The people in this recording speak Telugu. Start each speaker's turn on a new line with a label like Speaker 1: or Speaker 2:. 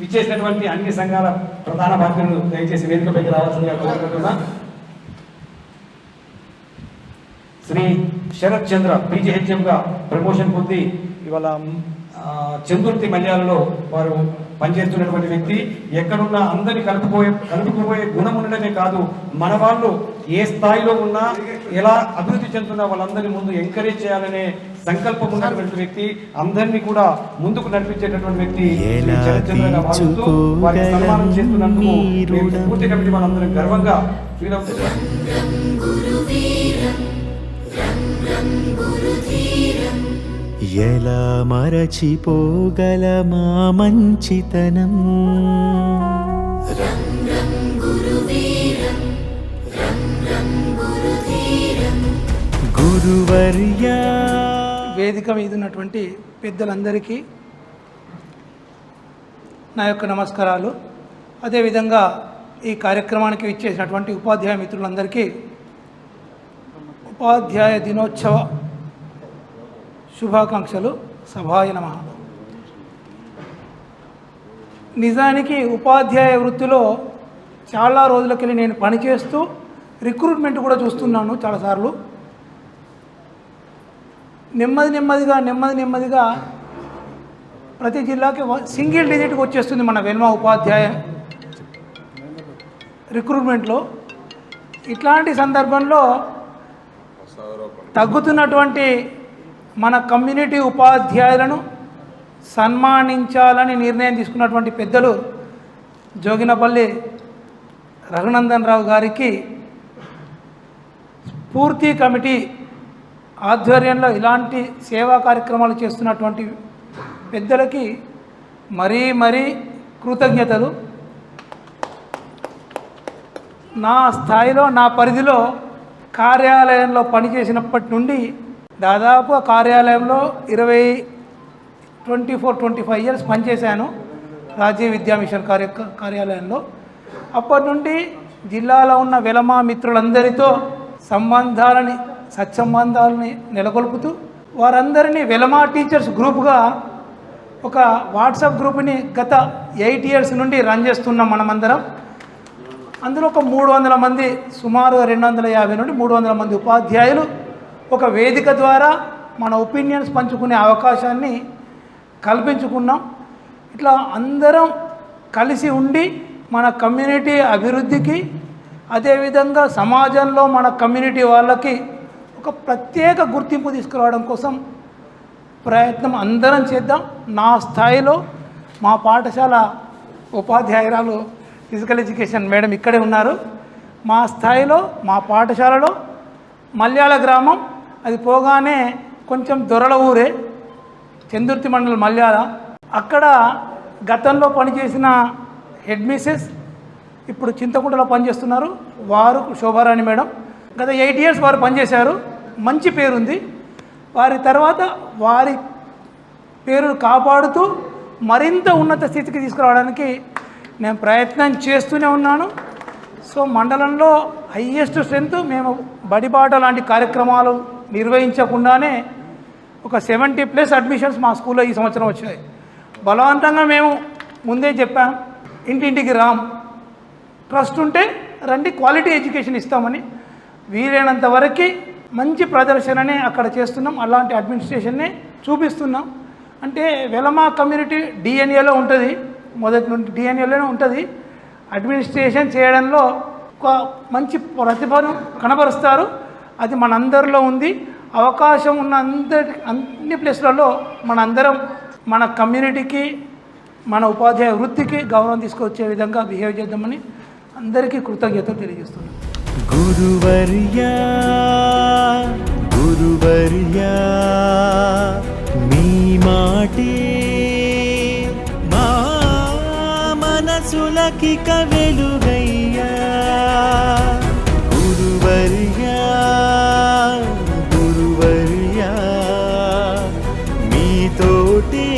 Speaker 1: విచ్చేసినటువంటి అన్ని సంఘాల ప్రధాన బాధ్యులను దయచేసి వేదికపైకి రావాల్సిందిగా కోరుకుంటున్నా. శ్రీ శరత్ చంద్ర పీజీహెచ్ఎంగా ప్రమోషన్ పొంది ఇవాళ చందుర్తి మల్యాలలో వారు పనిచేస్తున్నటువంటి వ్యక్తి. ఎక్కడున్నా అందరినీ కలుపుకోయే కలుపుకుపోయే గుణం ఉండడమే కాదు మన వాళ్ళు ఏ స్థాయిలో ఉన్నా ఎలా అభివృద్ధి చెందుతున్నా వాళ్ళందరినీ ముందు ఎంకరేజ్ చేయాలనే సంకల్పం ఉన్నటువంటి వ్యక్తి అందరినీ కూడా ముందుకు నడిపించేటటువంటి వ్యక్తి భావిస్తూ వారికి సన్మానం చేస్తున్నందుకు మేము పూర్తి కమిటీ వాళ్ళందరం గర్వంగా ఫీల్
Speaker 2: ఎలా మరచిపోగల మా మంచితనం? గురువర్యా
Speaker 3: వేదిక మీద ఉన్నటువంటి పెద్దలందరికీ నా యొక్క నమస్కారాలు. అదేవిధంగా ఈ కార్యక్రమానికి ఇచ్చేసినటువంటి ఉపాధ్యాయ మిత్రులందరికీ ఉపాధ్యాయ దినోత్సవ శుభాకాంక్షలు. సభాయ నమ. నిజానికి ఉపాధ్యాయ వృత్తిలో చాలా రోజులకెళ్ళి నేను పనిచేస్తూ రిక్రూట్మెంట్ కూడా చూస్తున్నాను చాలాసార్లు. నెమ్మది నెమ్మదిగా నెమ్మది నెమ్మదిగా ప్రతి జిల్లాకి సింగిల్ డిజిట్కి వచ్చేస్తుంది మన వెన్మ ఉపాధ్యాయ రిక్రూట్మెంట్లో. ఇట్లాంటి సందర్భంలో తగ్గుతున్నటువంటి మన కమ్యూనిటీ ఉపాధ్యాయులను సన్మానించాలని నిర్ణయం తీసుకున్నటువంటి పెద్దలు జోగినపల్లి రఘునందన్ రావు గారికి పూర్తి కమిటీ ఆధ్వర్యంలో ఇలాంటి సేవా కార్యక్రమాలు చేస్తున్నటువంటి పెద్దలకి మరీ మరీ కృతజ్ఞతలు. నా స్థాయిలో నా పరిధిలో కార్యాలయంలో పనిచేసినప్పటి నుండి దాదాపు ఆ కార్యాలయంలో ఇరవై twenty four twenty five years పనిచేశాను రాజీవ్ విద్యా మిషన్ కార్య కార్యాలయంలో. అప్పటి నుండి జిల్లాలో ఉన్న వెలమా మిత్రులందరితో సంబంధాలని సత్సంబంధాలని నెలకొల్పుతూ వారందరినీ వెలమా టీచర్స్ గ్రూప్గా ఒక వాట్సాప్ గ్రూప్ని గత ఎయిట్ ఇయర్స్ నుండి రన్ చేస్తున్నాం మనమందరం. అందులో ఒక మూడు వందల మంది సుమారు రెండు వందల యాభై నుండి మూడు వందల మంది ఉపాధ్యాయులు ఒక వేదిక ద్వారా మన ఒపీనియన్స్ పంచుకునే అవకాశాన్ని కల్పించుకున్నాం. ఇట్లా అందరం కలిసి ఉండి మన కమ్యూనిటీ అభివృద్ధికి అదేవిధంగా సమాజంలో మన కమ్యూనిటీ వాళ్ళకి ఒక ప్రత్యేక గుర్తింపు తీసుకురావడం కోసం ప్రయత్నం అందరం చేద్దాం. నా స్థాయిలో మా పాఠశాల ఉపాధ్యాయురాలు ఫిజికల్ ఎడ్యుకేషన్ మేడం ఇక్కడే ఉన్నారు. మా స్థాయిలో మా పాఠశాలలో మల్యాళ గ్రామం అది పోగానే కొంచెం దొరల ఊరే చందుర్తి మండలం మల్యాల అక్కడ గతంలో పనిచేసిన హెడ్మిసెస్ ఇప్పుడు చింతకుంటలో పనిచేస్తున్నారు. వారు శోభారాణి మేడం. గత ఎయిట్ ఇయర్స్ వారు పనిచేశారు. మంచి పేరుంది. వారి తర్వాత వారి పేరును కాపాడుతూ మరింత ఉన్నత స్థితికి తీసుకురావడానికి నేను ప్రయత్నం చేస్తూనే ఉన్నాను. సో మండలంలో హయ్యెస్ట్ స్ట్రెంత్ మేము బడిబాట లాంటి కార్యక్రమాలు నిర్వహించకుండానే ఒక సెవెంటీ ప్లస్ అడ్మిషన్స్ మా స్కూల్లో ఈ సంవత్సరం వచ్చాయి బలవంతంగా మేము ముందే చెప్పాం ఇంటింటికి రామ్ ట్రస్ట్ ఉంటే రండి క్వాలిటీ ఎడ్యుకేషన్ ఇస్తామని వీలైనంత వరకు మంచి ప్రదర్శననే అక్కడ చేస్తున్నాం. అలాంటి అడ్మినిస్ట్రేషన్నే చూపిస్తున్నాం. అంటే వెలమా కమ్యూనిటీ డిఎన్ఏలో ఉంటుంది. మొదటి నుండి డిఎన్ఏలోనే ఉంటుంది. అడ్మినిస్ట్రేషన్ చేయడంలో ఒక మంచి ప్రతిభను కనబరుస్తారు. అది మనందరిలో ఉంది. అవకాశం ఉన్న అందరి అన్ని ప్లేస్లలో మనందరం మన కమ్యూనిటీకి మన ఉపాధ్యాయ వృత్తికి గౌరవం తీసుకొచ్చే విధంగా బిహేవ్ చేద్దామని అందరికీ కృతజ్ఞతలు తెలియజేస్తున్నాను
Speaker 2: గురువర్యా గురువర్యా మీ మాటే మా మనసులకి కవెలుగయ్యా. గురువర్యా గురువర్యా మీతోటే